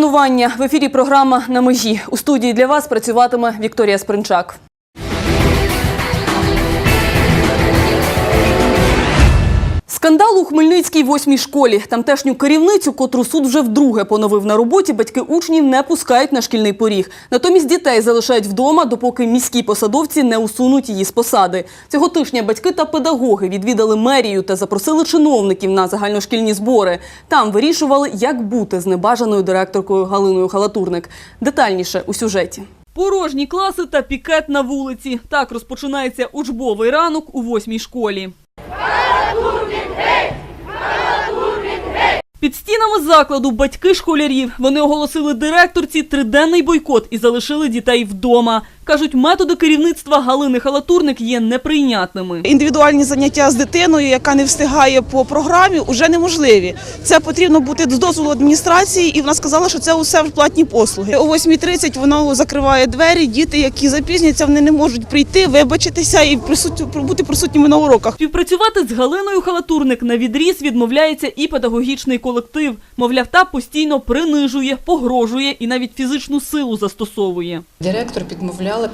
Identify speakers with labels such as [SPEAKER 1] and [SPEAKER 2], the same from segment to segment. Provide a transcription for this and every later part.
[SPEAKER 1] шанування в ефірі програма на межі. У студії для вас працюватиме Вікторія Спринчак. Скандал у Хмельницькій восьмій школі. Тамтешню керівницю, котру суд вже вдруге поновив на роботі, батьки учнів не пускають на шкільний поріг. Натомість дітей залишають вдома, допоки міські посадовці не усунуть її з посади. Цього тижня батьки та педагоги відвідали мерію та запросили чиновників на загальношкільні збори. Там вирішували, як бути з небажаною директоркою Галиною Халатурник. Детальніше у сюжеті. Порожні класи та пікет на вулиці. Так розпочинається учбовий ранок у восьмій школі. Під стінами закладу батьки школярів. Вони оголосили директорці триденний бойкот і залишили дітей вдома. Кажуть, методи керівництва Галини Халатурник є неприйнятними.
[SPEAKER 2] Індивідуальні заняття з дитиною, яка не встигає по програмі, вже неможливі. Це потрібно бути з дозволу адміністрації, і вона сказала, що це усе в платні послуги. О 8.30 вона закриває двері. Діти, які запізняться, вони не можуть прийти, вибачитися і бути присутніми на уроках.
[SPEAKER 1] Співпрацювати з Галиною Халатурник на відріз відмовляється і педагогічний колектив. Мовляв, та постійно принижує, погрожує і навіть фізичну силу застосовує.
[SPEAKER 3] Директор підмовляла е,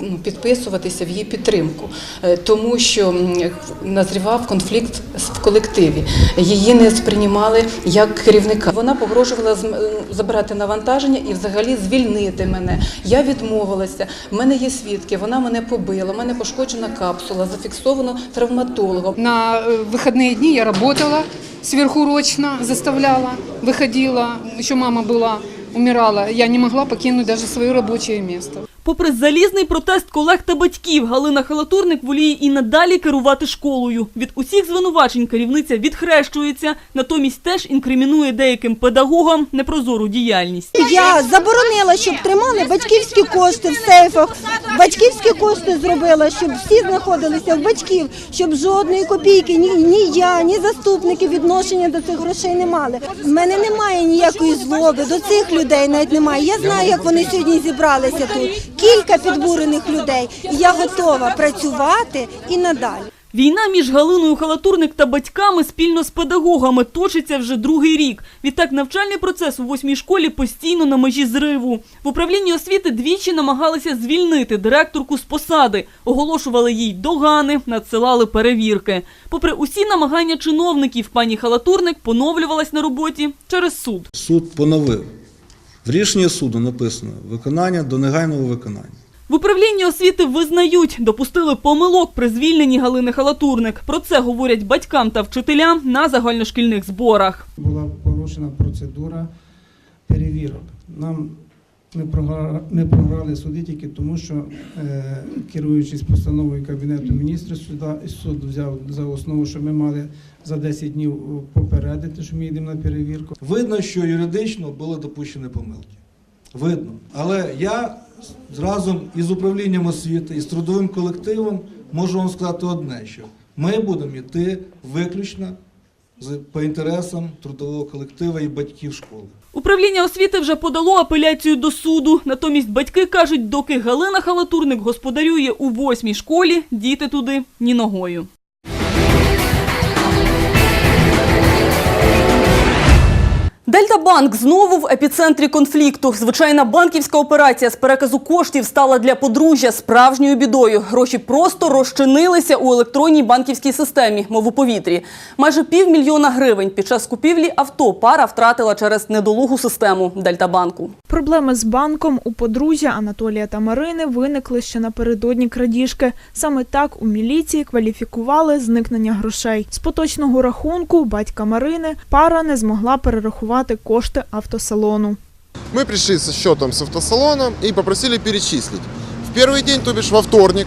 [SPEAKER 3] ну, підписуватися в її підтримку, е, тому що м, назрівав конфлікт в колективі. Її не сприймали як керівника. Вона погрожувала з- е, забрати навантаження і взагалі звільнити мене. Я відмовилася. В мене є свідки. Вона мене побила. У мене пошкоджена капсула, зафіксовано травматологом.
[SPEAKER 4] На э, выходные дни я работала сверхурочно, заставляла, выходила, еще мама была, умирала. Я не могла покинуть даже свое рабочее место.
[SPEAKER 1] Попри залізний протест колег та батьків, Галина Халатурник воліє і надалі керувати школою. Від усіх звинувачень керівниця відхрещується, натомість теж інкримінує деяким педагогам непрозору діяльність.
[SPEAKER 5] Я заборонила, щоб тримали батьківські кошти в сейфах. Батьківські кошти зробила, щоб всі знаходилися в батьків, щоб жодної копійки ні, ні я, ні заступники відношення до цих грошей не мали. В мене немає ніякої злоби до цих людей, навіть немає. Я знаю, як вони сьогодні зібралися тут. Кілька підбурених людей. І я готова працювати і надалі.
[SPEAKER 1] Війна між Галиною Халатурник та батьками спільно з педагогами точиться вже другий рік. Відтак навчальний процес у восьмій школі постійно на межі зриву. В управлінні освіти двічі намагалися звільнити директорку з посади, оголошували їй догани, надсилали перевірки. Попри усі намагання чиновників, пані Халатурник поновлювалась на роботі через суд.
[SPEAKER 6] Суд поновив. В рішенні суду написано виконання до негайного виконання.
[SPEAKER 1] В управлінні освіти визнають, допустили помилок при звільненні Галини Халатурник. Про це говорять батькам та вчителям на загальношкільних зборах.
[SPEAKER 7] була порушена процедура перевірок. Нам ми програли, ми програли суди тільки тому, що е, керуючись постановою Кабінету міністрів, суда, суд взяв за основу, що ми мали за 10 днів попередити, що ми йдемо на перевірку.
[SPEAKER 6] Видно, що юридично були допущені помилки. Видно. Але я разом із управлінням освіти і з трудовим колективом можу вам сказати одне, що ми будемо йти виключно з- по інтересам трудового колективу і батьків школи.
[SPEAKER 1] Управління освіти вже подало апеляцію до суду. Натомість батьки кажуть, доки Галина Халатурник господарює у восьмій школі, діти туди ні ногою. Дельтабанк знову в епіцентрі конфлікту. Звичайна банківська операція з переказу коштів стала для подружжя справжньою бідою. Гроші просто розчинилися у електронній банківській системі, мов у повітрі. Майже півмільйона гривень під час купівлі авто пара втратила через недолугу систему Дельтабанку.
[SPEAKER 8] Проблеми з банком у подружжя Анатолія та Марини виникли ще напередодні крадіжки. Саме так у міліції кваліфікували зникнення грошей. З поточного рахунку батька Марини пара не змогла перерахувати кошти автосалону.
[SPEAKER 9] Мы пришли со счетом с автосалона и попросили перечислить. В первый день, то бишь во вторник,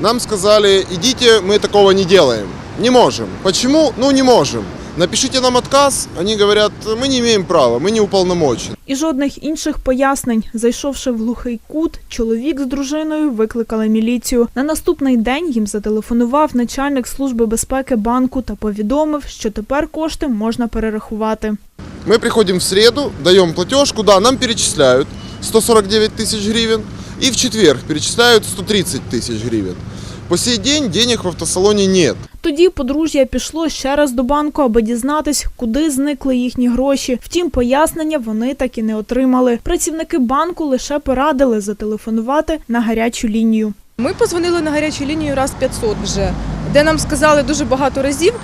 [SPEAKER 9] нам сказали, идите, мы такого не делаем. Не можем. Почему? Ну не можем. Напишите нам отказ. Они говорят, мы не имеем права, мы не уполномочены.
[SPEAKER 8] І жодних інших пояснень. Зайшовши в глухий кут, чоловік з дружиною викликали міліцію. На наступний день їм зателефонував начальник служби безпеки банку та повідомив, що тепер кошти можна перерахувати.
[SPEAKER 9] Мы приходим в среду, даем платеж, куда нам перечисляют 149 тысяч гривен. И в четверг перечисляют 130 тысяч гривен. По сей день денег в автосалоне нет.
[SPEAKER 8] Тоді подружжя пішло ще раз до банку, аби дізнатись, куди зникли їхні гроші. Втім, пояснення вони так і не отримали. Працівники банку лише порадили зателефонувати на гарячу лінію.
[SPEAKER 10] Ми позвонили на гарячу лінію раз 500 вже, де нам сказали дуже багато разів.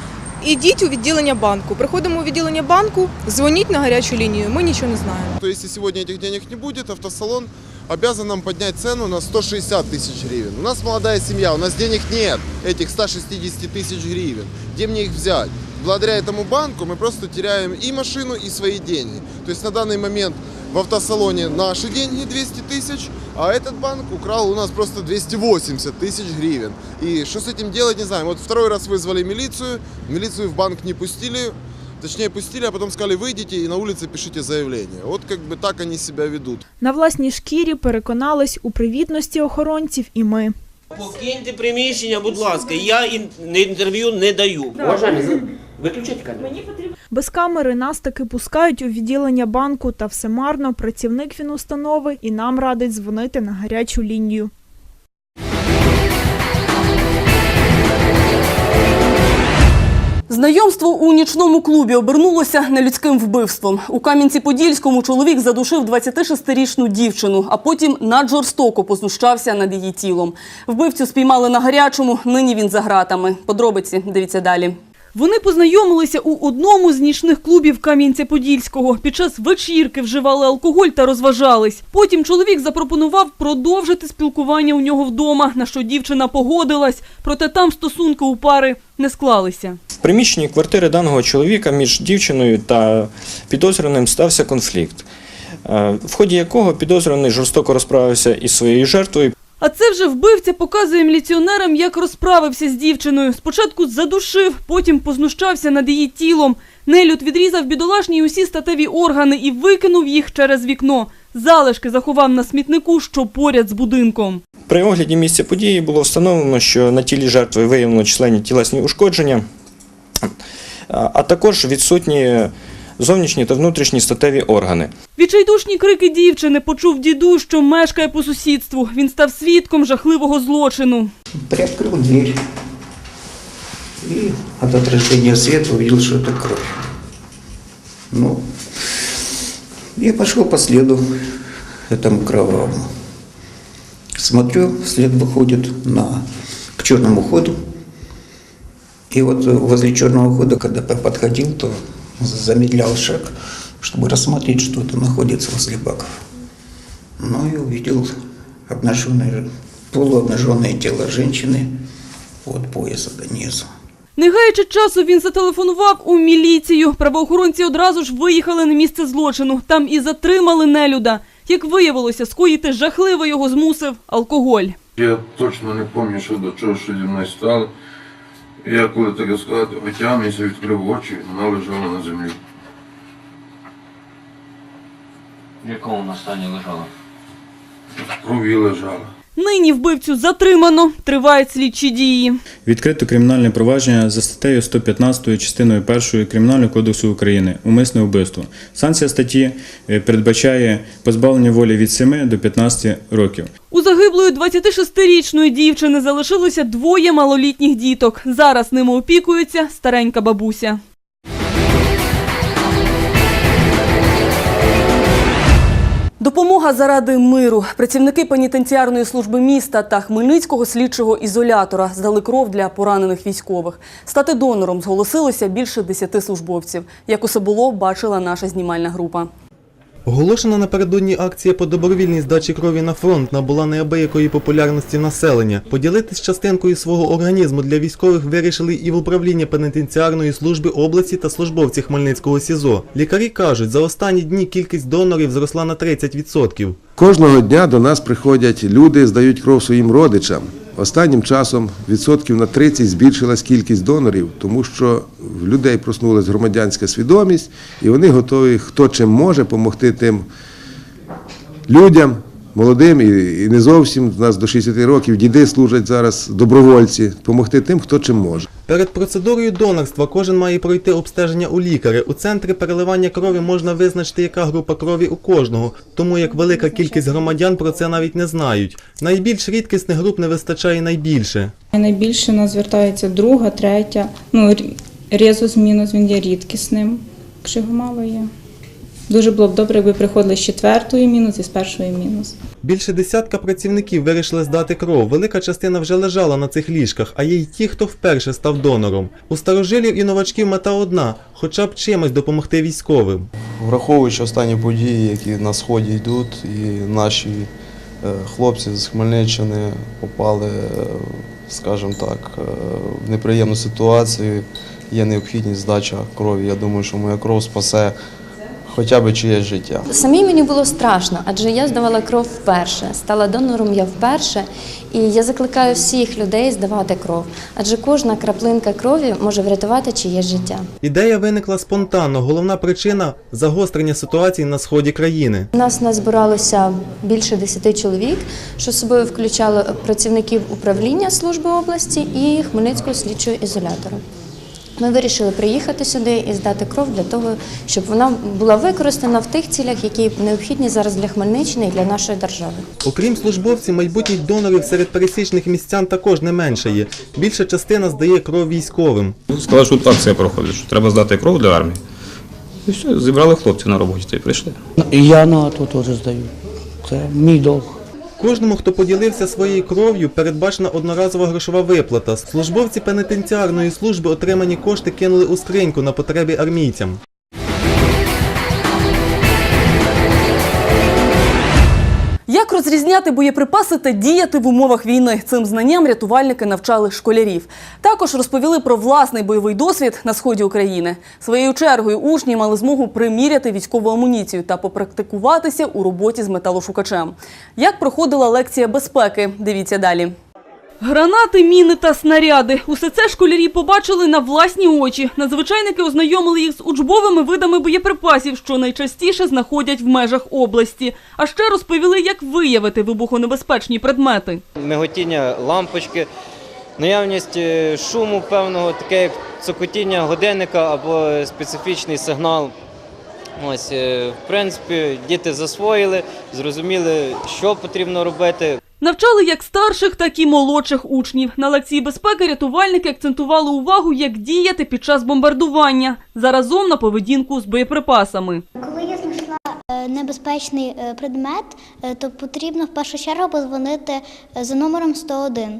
[SPEAKER 10] Ідіть у відділення банку. Приходимо у відділення банку, дзвоніть на гарячу лінію. Ми нічого не знаємо.
[SPEAKER 9] То если сегодня этих денег не будет, автосалон обязан нам поднять цену на 160 тысяч гривен. У нас молодая семья, у нас денег нет, этих 160 тысяч гривен. Где мне их взять? Благодаря этому банку мы просто теряем и машину, и свои деньги. То есть на данный момент в автосалоне наши деньги 200 тысяч, а этот банк украл у нас просто 280 тысяч гривен. И что с этим делать, не знаю. Вот второй раз вызвали милицию, милицию в банк не пустили, Точнее, пустили, а потом сказали, выйдите и на улице пишите заявление. Вот как бы так они себя ведут.
[SPEAKER 8] На власній шкірі переконались у привітності охоронців і ми.
[SPEAKER 11] Покиньте приміщення, будь ласка. Я ін- не- інтерв'ю не даю. Уважаемый, за- виключайте камеру.
[SPEAKER 8] Без камери нас таки пускають у відділення банку, та все марно. Працівник фінустанови і нам радить дзвонити на гарячу лінію.
[SPEAKER 1] Знайомство у нічному клубі обернулося нелюдським вбивством. У Кам'янці-Подільському чоловік задушив 26-річну дівчину, а потім наджорстоко познущався над її тілом. Вбивцю спіймали на гарячому. Нині він за ґратами. Подробиці дивіться далі. Вони познайомилися у одному з нічних клубів Кам'янця-Подільського. Під час вечірки вживали алкоголь та розважались. Потім чоловік запропонував продовжити спілкування у нього вдома, на що дівчина погодилась. Проте там стосунки у пари не склалися.
[SPEAKER 12] В приміщенні квартири даного чоловіка між дівчиною та підозрюваним стався конфлікт, е, в ході якого підозрюваний жорстоко розправився із своєю жертвою.
[SPEAKER 1] А це вже вбивця показує міліціонерам, як розправився з дівчиною. Спочатку задушив, потім познущався над її тілом. Нелюд відрізав бідолашній усі статеві органи і викинув їх через вікно. Залишки заховав на смітнику, що поряд з будинком.
[SPEAKER 12] При огляді місця події було встановлено, що на тілі жертви виявлено численні тілесні ушкодження, а також відсутні зовнішні та внутрішні статеві органи.
[SPEAKER 1] Відчайдушні крики дівчини почув діду, що мешкає по сусідству. Він став свідком жахливого злочину.
[SPEAKER 13] приоткрыл дверь и от отражения света увидел, что это кровь. Ну, я пошел по следу этому кровавому. Смотрю, след выходит на, к черному ходу. И вот возле черного хода, когда я подходил, то замедлял шаг, чтобы рассмотреть, что это находится возле баков. Ну и увидел обнаженное, полуобнаженное тело женщины от пояса до низу.
[SPEAKER 1] Не гаючи часу, він зателефонував у міліцію. Правоохоронці одразу ж виїхали на місце злочину. Там і затримали нелюда. Як виявилося, скоїти жахливо його змусив алкоголь.
[SPEAKER 14] Я точно не пам'ятаю, що до чого що зі мною стало. Я коли таке сказати, витягнувся, відкрив очі, вона лежала на землі.
[SPEAKER 11] В якому вона стані лежала?
[SPEAKER 14] В крові лежала.
[SPEAKER 1] Нині вбивцю затримано. Тривають слідчі дії.
[SPEAKER 15] Відкрито кримінальне провадження за статтею 115 частиною 1 Кримінального кодексу України умисне вбивство. Санкція статті е, передбачає позбавлення волі від 7 до 15 років.
[SPEAKER 1] У загиблої 26-річної дівчини залишилося двоє малолітніх діток. Зараз ними опікується старенька бабуся. Допомога заради миру. Працівники пенітенціарної служби міста та Хмельницького слідчого ізолятора здали кров для поранених військових. Стати донором зголосилося більше десяти службовців. Як усе було, бачила наша знімальна група.
[SPEAKER 16] Оголошена напередодні акція по добровільній здачі крові на фронт набула неабиякої популярності населення. Поділитись частинкою свого організму для військових вирішили і в управління пенітенціарної служби області та службовці Хмельницького СІЗО. Лікарі кажуть, за останні дні кількість донорів зросла на 30%.
[SPEAKER 17] Кожного дня до нас приходять люди, здають кров своїм родичам. Останнім часом відсотків на 30 збільшилась кількість донорів, тому що в людей проснулася громадянська свідомість, і вони готові, хто чим може, допомогти тим людям, молодим і і не зовсім. У нас до 60 років діди служать зараз, добровольці, допомогти тим, хто чим може.
[SPEAKER 16] Перед процедурою донорства кожен має пройти обстеження у лікаря. У центрі переливання крові можна визначити, яка група крові у кожного, тому як велика кількість громадян про це навіть не знають. Найбільш рідкісних груп не вистачає найбільше.
[SPEAKER 18] Найбільше нас звертається друга, третя. Ну, резус мінус він є рідкісним, якщо його мало є. Дуже було б добре, якби приходили з четвертої мінус і з першої мінус.
[SPEAKER 16] Більше десятка працівників вирішили здати кров. Велика частина вже лежала на цих ліжках, а є й ті, хто вперше став донором. У старожилів і новачків мета одна хоча б чимось допомогти військовим.
[SPEAKER 19] Враховуючи останні події, які на сході йдуть, і наші е, хлопці з Хмельниччини попали, е, скажімо так, е, в неприємну ситуацію, є необхідність здача крові. Я думаю, що моя кров спасе хоча б чиєсь життя.
[SPEAKER 20] Самій мені було страшно, адже я здавала кров вперше. Стала донором я вперше, і я закликаю всіх людей здавати кров, адже кожна краплинка крові може врятувати чиєсь життя.
[SPEAKER 16] Ідея виникла спонтанно. Головна причина загострення ситуації на сході країни.
[SPEAKER 20] У нас назбиралося більше 10 чоловік, що собою включало працівників управління служби області і Хмельницького слідчого ізолятора. Ми вирішили приїхати сюди і здати кров для того, щоб вона була використана в тих цілях, які необхідні зараз для Хмельниччини і для нашої держави.
[SPEAKER 16] Окрім службовців, майбутніх донорів серед пересічних містян також не менше є. Більша частина здає кров військовим.
[SPEAKER 21] Сказали, що тут акція проходить, що треба здати кров для армії. І все, зібрали хлопців на роботі та й прийшли.
[SPEAKER 22] І я на АТО теж здаю. Це мій долг.
[SPEAKER 16] Кожному, хто поділився своєю кров'ю, передбачена одноразова грошова виплата. Службовці пенітенціарної служби отримані кошти кинули у скриньку на потреби армійцям.
[SPEAKER 1] Як розрізняти боєприпаси та діяти в умовах війни? Цим знанням рятувальники навчали школярів. Також розповіли про власний бойовий досвід на сході України. Своєю чергою учні мали змогу приміряти військову амуніцію та попрактикуватися у роботі з металошукачем. Як проходила лекція безпеки? Дивіться далі. Гранати, міни та снаряди. Усе це школярі побачили на власні очі. Надзвичайники ознайомили їх з учбовими видами боєприпасів, що найчастіше знаходять в межах області. А ще розповіли, як виявити вибухонебезпечні предмети.
[SPEAKER 23] миготіння лампочки, наявність е, шуму певного, таке як цокотіння годинника або специфічний сигнал. Ось, е, в принципі, діти засвоїли, зрозуміли, що потрібно робити.
[SPEAKER 1] Навчали як старших, так і молодших учнів. На лекції безпеки рятувальники акцентували увагу, як діяти під час бомбардування, заразом на поведінку з боєприпасами.
[SPEAKER 24] Коли я знайшла е, небезпечний е, предмет, е, то потрібно в першу чергу позвонити за номером 101.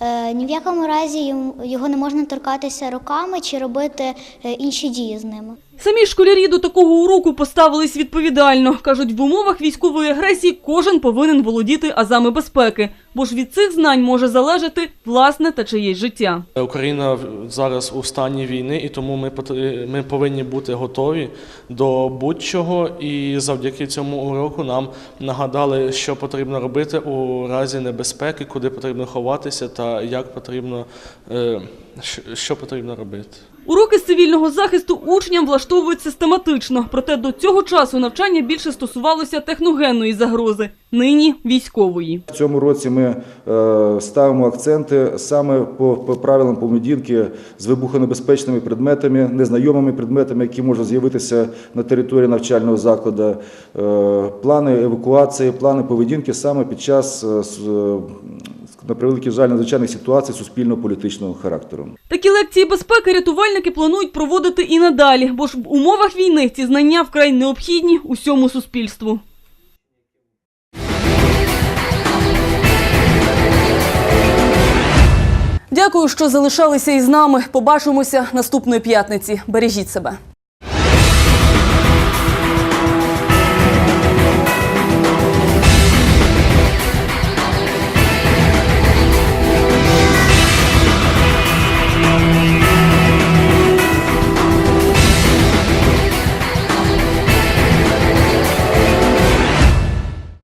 [SPEAKER 24] Е, Ні в якому разі його не можна торкатися руками чи робити інші дії з ними.
[SPEAKER 1] Самі школярі до такого уроку поставились відповідально. Кажуть, в умовах військової агресії кожен повинен володіти азами безпеки, бо ж від цих знань може залежати власне та чиєсь життя.
[SPEAKER 25] Україна зараз у стані війни, і тому ми ми повинні бути готові до будь-чого. І завдяки цьому уроку нам нагадали, що потрібно робити у разі небезпеки, куди потрібно ховатися та як потрібно е, що потрібно робити.
[SPEAKER 1] Уроки з цивільного захисту учням влаштовують систематично. Проте до цього часу навчання більше стосувалося техногенної загрози, нині військової.
[SPEAKER 26] В цьому році ми е, ставимо акценти саме по, правилам поведінки з вибухонебезпечними предметами, незнайомими предметами, які можуть з'явитися на території навчального закладу, е, плани евакуації, плани поведінки саме під час, е, на превеликий жаль, надзвичайних ситуацій суспільно-політичного характеру.
[SPEAKER 1] Такі лекції безпеки рятувальники планують проводити і надалі, бо ж в умовах війни ці знання вкрай необхідні усьому суспільству. Дякую, що залишалися із нами. Побачимося наступної п'ятниці. Бережіть себе.